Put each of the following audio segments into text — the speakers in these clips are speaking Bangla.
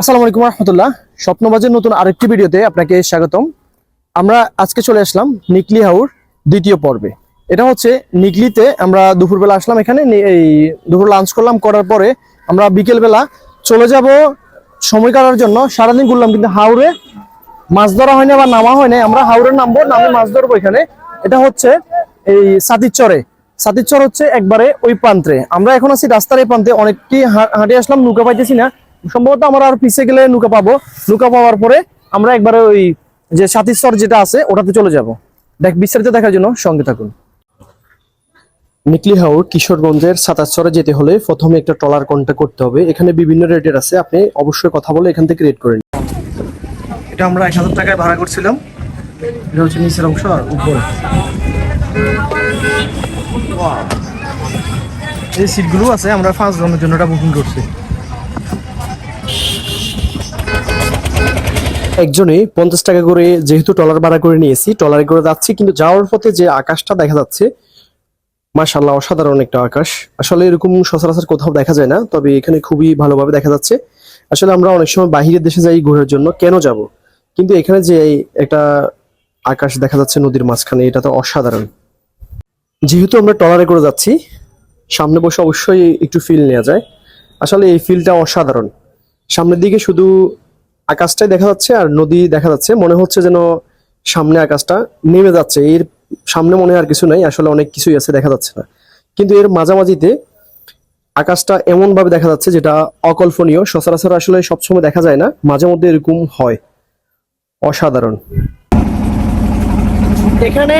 আসসালামু আলাইকুম রহমতুল্লাহ। স্বপ্নবাজের নতুন আরেকটি ভিডিওতে আপনাকে স্বাগতম। আমরা আজকে চলে আসলাম নিকলি হাউর দ্বিতীয় পর্বে। এটা হচ্ছে নিকলিতে আমরা দুপুরবেলা আসলাম এখানে এই দুপুর লাঞ্চ করলাম, করার পরে আমরা বিকেলবেলা চলে যাব সময় কাটার জন্য। সারাদিন ঘুরলাম, কিন্তু হাওড়ে মাছ ধরা হয়নি বা নামা হয়নি। আমরা হাওড়ে নামবো নামে মাছ ধরবো এখানে। এটা হচ্ছে এই সাতিরচরে সাতিরচর হচ্ছে একবারে ওই প্রান্তে। আমরা এখন আছি রাস্তার এই প্রান্তে। অনেকটি হাঁটে আসলাম, নৌকা পাইতেছি না। সম্ভবত আমরা আর পিছিয়ে গেলে নৌকা পাবো। নৌকা পাওয়ার পরে আমরা একবারে ওই যে সাতিরচর যেটা আছে ওটাতে চলে যাব। দেখ বিস্তারিত দেখার জন্য সঙ্গে থাকুন। নিকলি হাউর কিশোরগঞ্জের সাতাশচরে যেতে হলে প্রথমে একটা ট্রলার কন্ট্যাক্ট করতে হবে। এখানে বিভিন্ন রেটের আছে আপনি অবশ্যই কথা বলে এখান থেকে রেট করে নিন। এটা আমরা এক হাজার টাকায় ভাড়া করছিলাম। এটা হচ্ছে নিচের অংশ আর উপরে। এই সিটগুলো আছে আমরা পাঁচ জনের জন্য এটা বুকিং করছি। একজনে পঞ্চাশ টাকা করে যেহেতু ট্রলার ভাড়া করে নিয়েছি, ট্রলারে করে যাচ্ছি, কিন্তু যাওয়ার পথে যে আকাশটা দেখা যাচ্ছে মাশাল্লাহ অসাধারণ একটা আকাশ। আসলে এরকম সচরাচর কোথাও দেখা যায় না, তবে এখানে খুবই ভালোভাবে দেখা যাচ্ছে। আসলে আমরা অনেক সময় বাহিরের দেশে যাই ঘোরার জন্য, কেন যাব? কিন্তু এখানে যে একটা আকাশ দেখা যাচ্ছে নদীর মাঝখানে, এটা তো অসাধারণ। যেহেতু আমরা ট্রলারে করে যাচ্ছি, সামনে বসে অবশ্যই একটু ফিল নেওয়া যায়। আসলে এই ফিলটা অসাধারণ। সামনের দিকে শুধু আকাশটাই দেখা যাচ্ছে আর নদী দেখা যাচ্ছে। মনে হচ্ছে যেন সামনে আকাশটা নেমে যাচ্ছে। এর সামনে মনে আর কিছু নাই, আসলে অনেক কিছুই আছে, দেখা যাচ্ছে না। কিন্তু এর মাঝামাঝিতে আকাশটা এমন ভাবে দেখা যাচ্ছে যেটা অকল্পনীয়। সচরাচর আসলে সবসময় দেখা যায় না, মাঝে মধ্যে এরকম হয়। অসাধারণ। এখানে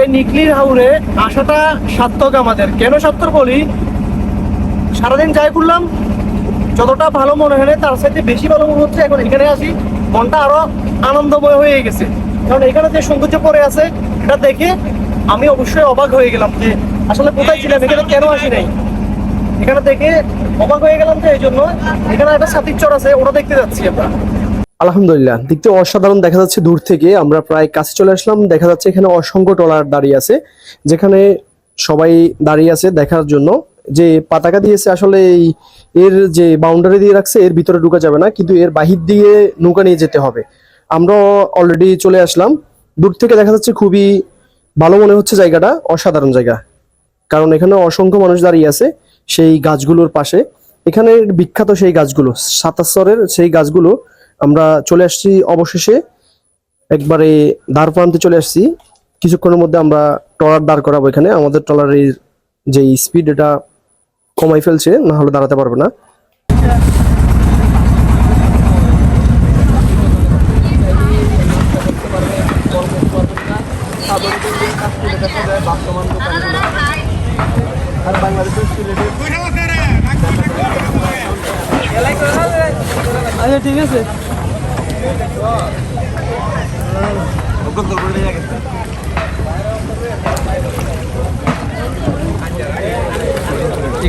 এই নিকলির হাউরে আসাটা সার্থক আমাদের। কেন সার্থক বলি? সারাদিন যাই করলাম যতটা ভালো মনে হয় তার সাথে বেশি ভালো মনে হচ্ছে এখন এখানে আসি, মনটা আরও আনন্দময় হয়ে গেছে। কারণ এখানে যে সৌন্দর্য পড়ে আছে, এটা দেখে আমি অবশ্যই অবাক হয়ে গেলাম যে আসলে কোথায় ছিলাম, এখানে কেন আসি নাই? এখানে দেখে অবাক হয়ে গেলাম যে এই জন্য এখানে একটা সাতির চর আছে, ওটা দেখতে যাচ্ছি আমরা। আলহামদুলিল্লাহ, দেখতে অসাধারণ দেখা যাচ্ছে দূর থেকে। আমরা প্রায় কাছে চলে আসলাম, দেখা যাচ্ছে এখানে অসংখ্য টলার দাঁড়িয়ে আছে, যেখানে সবাই দাঁড়িয়ে আছে দেখার জন্য। যে পতাকা দিয়েছে আসলে এই এর যে বাউন্ডারি দিয়ে রাখছে, এর ভিতরে ঢুকা যাবে না, কিন্তু এর বাহির দিয়ে নৌকা নিয়ে যেতে হবে। আমরা অলরেডি চলে আসলাম। দূর থেকে দেখা যাচ্ছে খুবই ভালো মনে হচ্ছে জায়গাটা, অসাধারণ জায়গা। কারণ এখানে অসংখ্য মানুষ দাঁড়িয়ে আছে সেই গাছগুলোর পাশে। এখানে বিখ্যাত সেই গাছগুলো, সাতাশ্বরের সেই গাছগুলো। আমরা চলে আসছি অবশেষে। একবারে দ্বার প্রান্তে চলে আসছি। কিছুক্ষণের মধ্যে আমরা ট্রলার দাঁড় করাবো এখানে। আমাদের ট্রলারের যে স্পিড এটা কমাই ফেলছে না হলে দাঁড়াতে পারবে না। আচ্ছা ঠিক আছে।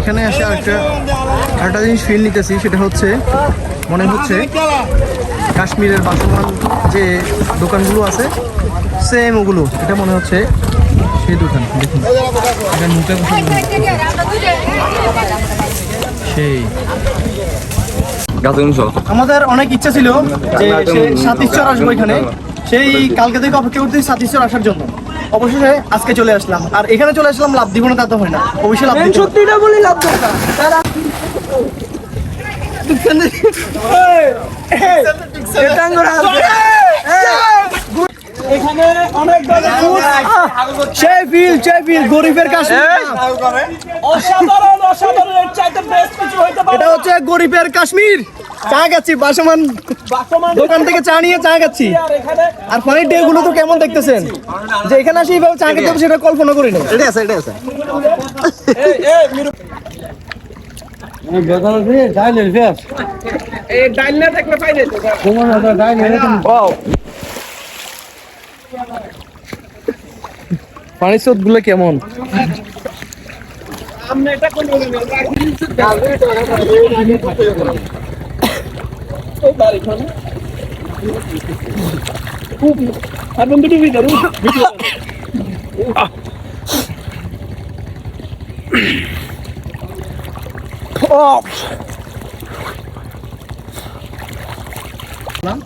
এখানে এসে একটা একটা জিনিস ফিল নিতেছি সেটা হচ্ছে মনে হচ্ছে কাশ্মীরের বাসমান যে দোকানগুলো আছে সেম ওগুলো। এটা মনে হচ্ছে সেই দোকান দেখুন। এখানে মুখে সেই। আমাদের অনেক ইচ্ছা ছিল যে সাতিশ্বর আসব এখানে। সেই কালকে থেকে অপেক্ষা করতেছি সাতিশ্বর আসার জন্য। অবশেষে আজকে চলে আসলাম। আর এখানে চলে আসলাম লাভ দিব না তা তো হয় না। অবশ্যই লাভ দিতে হবে। সত্যিটা বলি লাভ দরকার। এখানে অনেক সেই ফিল সেই ফিল গরিবের কাশ্মীর অসাধারণ অসাধারণ। এর চাইতে বেস্ট কিছু হইতে পারে এটা হচ্ছে গরিবের কাশ্মীর। চা খাচ্ছি বাসমান দোকান থেকে চা নিয়ে চা খাচ্ছি। আর পানির ডে গুলো তো কেমন দেখতেছেন? যে এখানে আসি এইভাবে চা খেতে হবে সেটা কল্পনা করি না এটা আছে এটা আছে। এই এই মিরু এই ডাইল না থাকলে পাইলে পানির স্রোতগুলো কেমন? আমি এটা কোন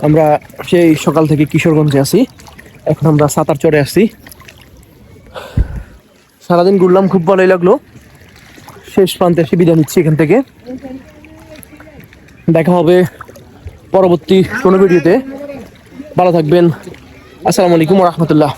আমরা সেই সকাল থেকে কিশোরগঞ্জে আছি। এখন আমরা সাতার চড়ে আসছি। সারাদিন ঘুরলাম, খুব ভালোই লাগল। শেষ প্রান্তে এসে বিদায় নিচ্ছি এখান থেকে। দেখা হবে পরবর্তী কোনো ভিডিওতে ভালো থাকবেন। আসসালামু আলাইকুম রহমতুল্লাহ।